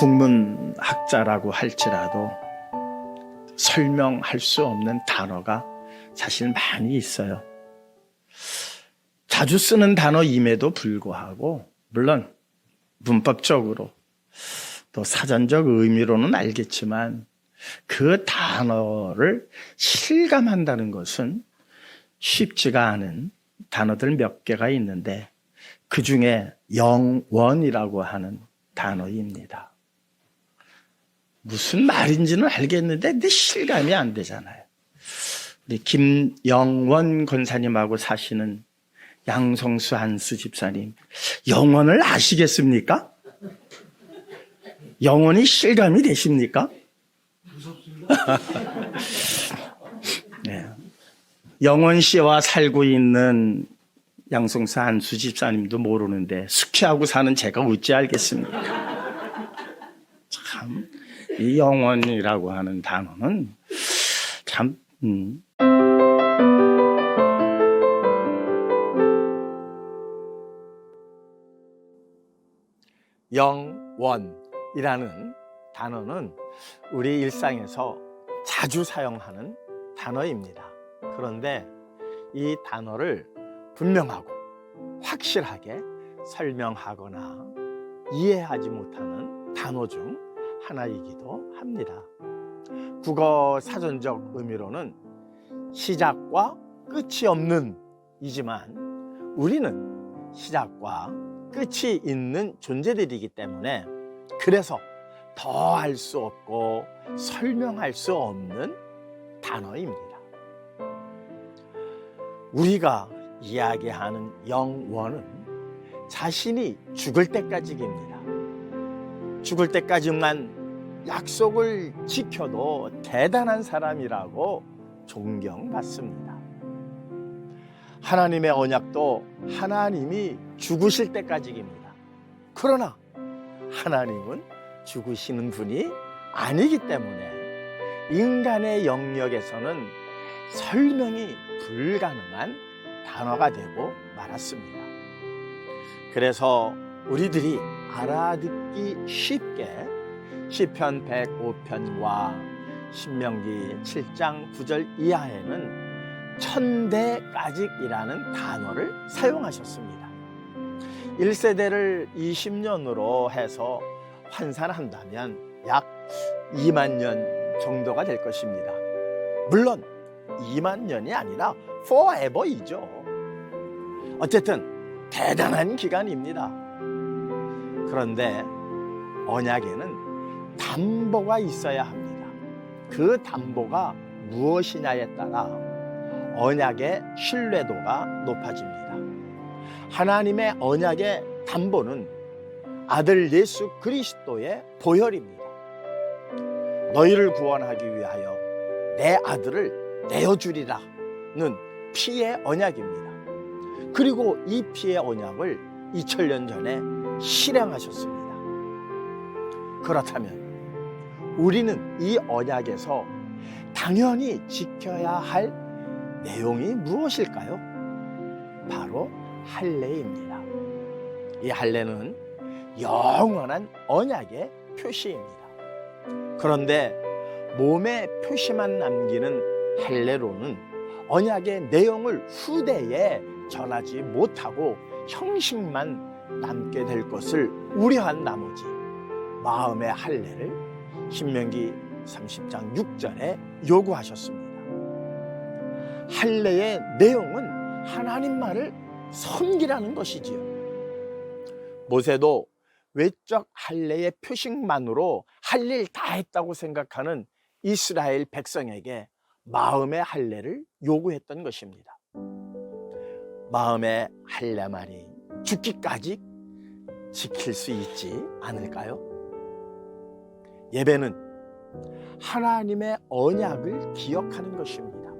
국문학자라고 할지라도 설명할 수 없는 단어가 사실 많이 있어요. 자주 쓰는 단어임에도 불구하고, 물론 문법적으로 또 사전적 의미로는 알겠지만 그 단어를 실감한다는 것은 쉽지가 않은 단어들 몇 개가 있는데 그 중에 영원이라고 하는 단어입니다. 무슨 말인지는 알겠는데 내 실감이 안 되잖아요. 우리 김영원 권사님하고 사시는 양성수 한수 집사님, 영원을 아시겠습니까? 영원이 실감이 되십니까? 네. 영원 씨와 살고 있는 양성수 한수 집사님도 모르는데 숙회하고 사는 제가 어찌 알겠습니까? 참, 이 영원이라고 하는 단어는 참, 음. 영원이라는 단어는 우리 일상에서 자주 사용하는 단어입니다. 그런데 이 단어를 분명하고 확실하게 설명하거나 이해하지 못하는 단어 중 하나이기도 합니다. 국어 사전적 의미로는 시작과 끝이 없는 이지만 우리는 시작과 끝이 있는 존재들이기 때문에 그래서 더할수 없고 설명할 수 없는 단어입니다. 우리가 이야기하는 영원은 자신이 죽을 때까지입니다. 죽을 때까지만 약속을 지켜도 대단한 사람이라고 존경받습니다. 하나님의 언약도 하나님이 죽으실 때까지입니다. 그러나 하나님은 죽으시는 분이 아니기 때문에 인간의 영역에서는 설명이 불가능한 단어가 되고 말았습니다. 그래서 우리들이 알아듣기 쉽게 시편 105편과 신명기 7장 9절 이하에는 천대까직이라는 단어를 사용하셨습니다. 1세대를 20년으로 해서 환산한다면 약 2만 년 정도가 될 것입니다. 물론 2만 년이 아니라 forever이죠. 어쨌든 대단한 기간입니다. 그런데 언약에는 담보가 있어야 합니다. 그 담보가 무엇이냐에 따라 언약의 신뢰도가 높아집니다. 하나님의 언약의 담보는 아들 예수 그리스도의 보혈입니다. 너희를 구원하기 위하여 내 아들을 내어주리라는 피의 언약입니다. 그리고 이 피의 언약을 2000년 전에 실행하셨습니다. 그렇다면 우리는 이 언약에서 당연히 지켜야 할 내용이 무엇일까요? 바로 할례입니다. 이 할례는 영원한 언약의 표시입니다. 그런데 몸에 표시만 남기는 할례로는 언약의 내용을 후대에 전하지 못하고 형식만 남게 될 것을 우려한 나머지 마음의 할례를 신명기 30장 6절에 요구하셨습니다. 할례의 내용은 하나님 말을 섬기라는 것이지요. 모세도 외적 할례의 표식만으로 할 일 다 했다고 생각하는 이스라엘 백성에게 마음의 할례를 요구했던 것입니다. 마음의 할례 말이 죽기까지 지킬 수 있지 않을까요? 예배는 하나님의 언약을 기억하는 것입니다.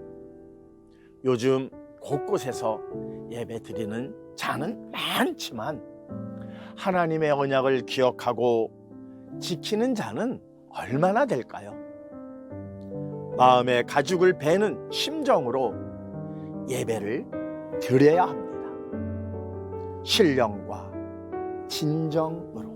요즘 곳곳에서 예배 드리는 자는 많지만 하나님의 언약을 기억하고 지키는 자는 얼마나 될까요? 마음의 가죽을 베는 심정으로 예배를 드려야 합니다. 신령과 진정으로.